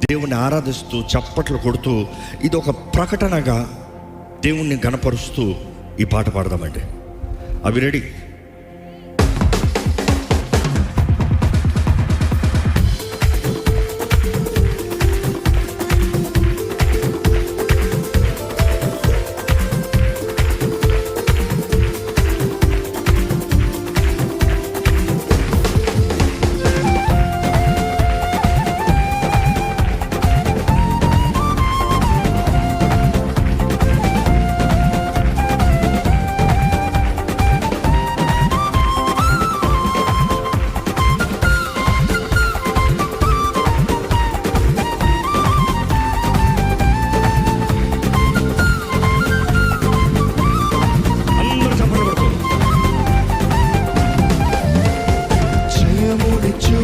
దేవుణ్ణి ఆరాధిస్తూ చప్పట్లు కొడుతూ ఇది ఒక ప్రకటనగా దేవుణ్ణి గణపరుస్తూ ఈ పాట పాడదామండి. అవి రెడీ. നേരമോടിച്ചു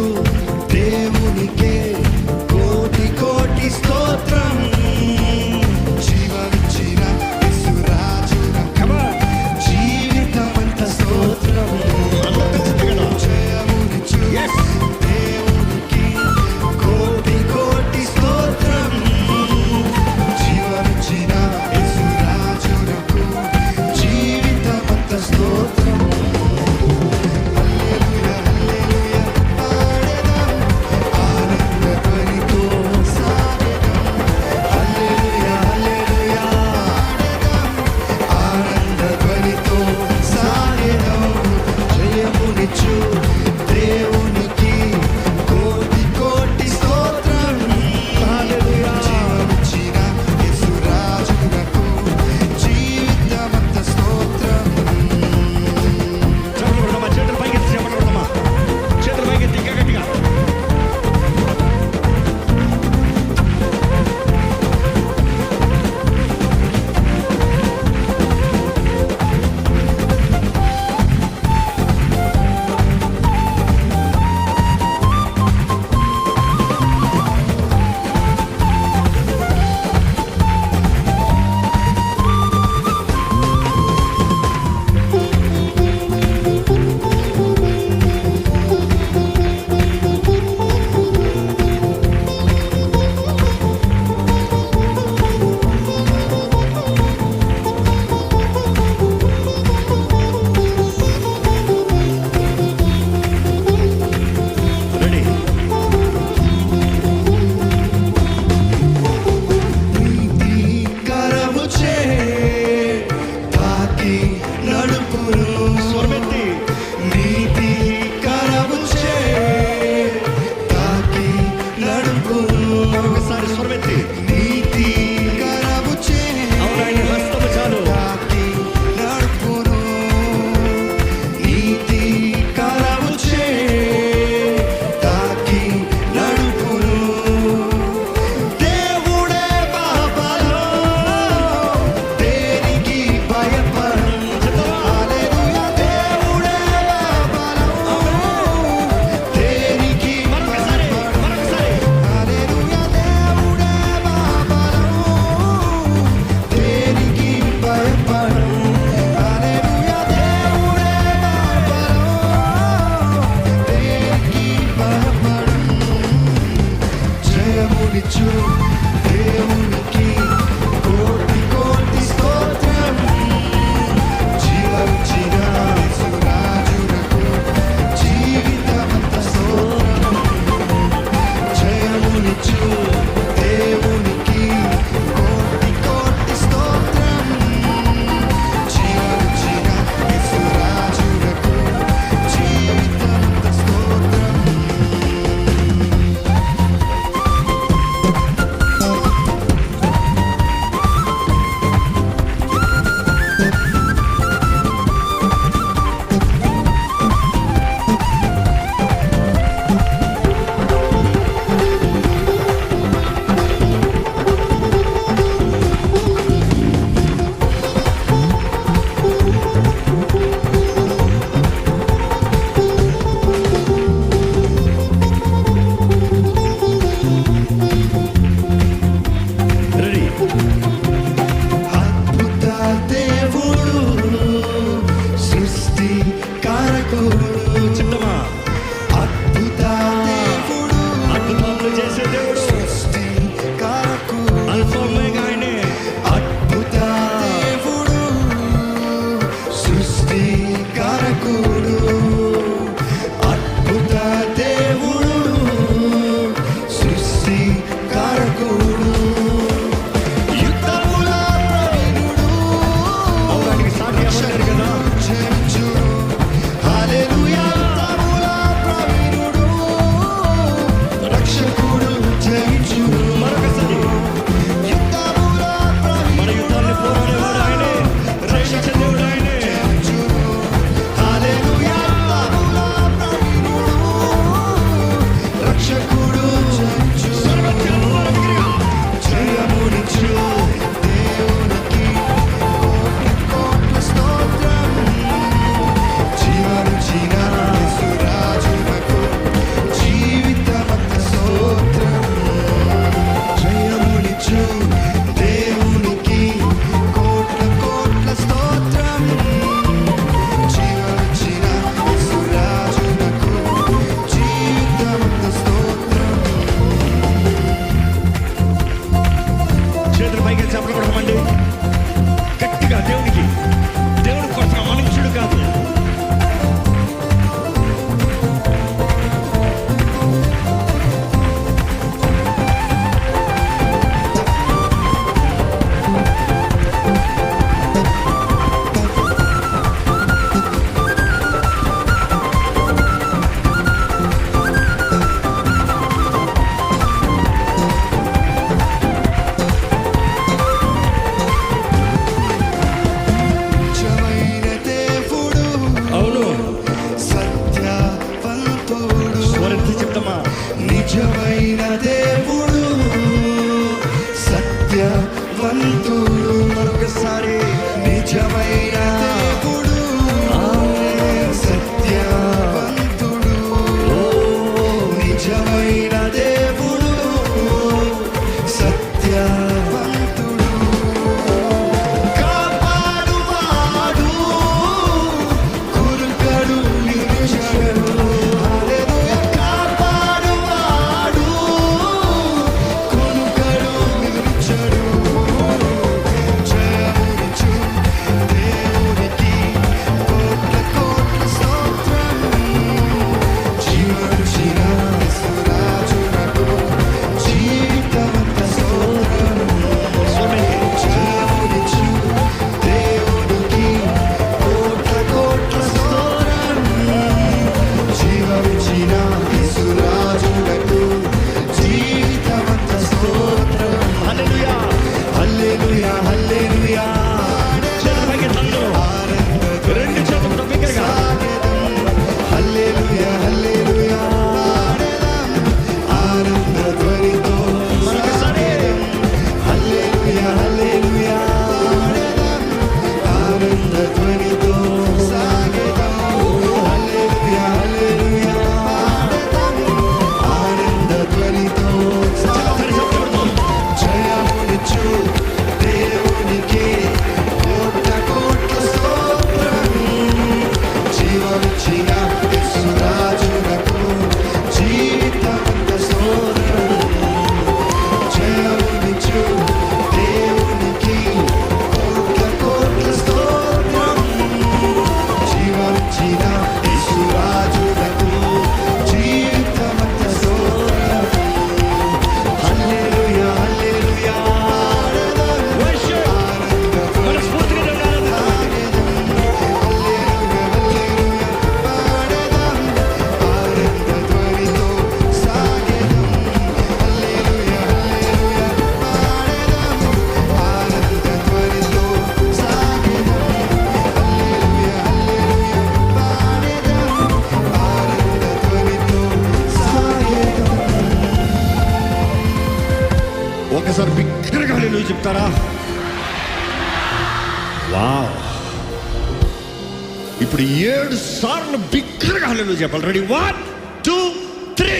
peito, reúne o ఒకసారి చెప్తారా? వావ్. ఇప్పుడు ఏడు సార్లు బిగ్గరగా హలో చెప్పాలి. Ready one two three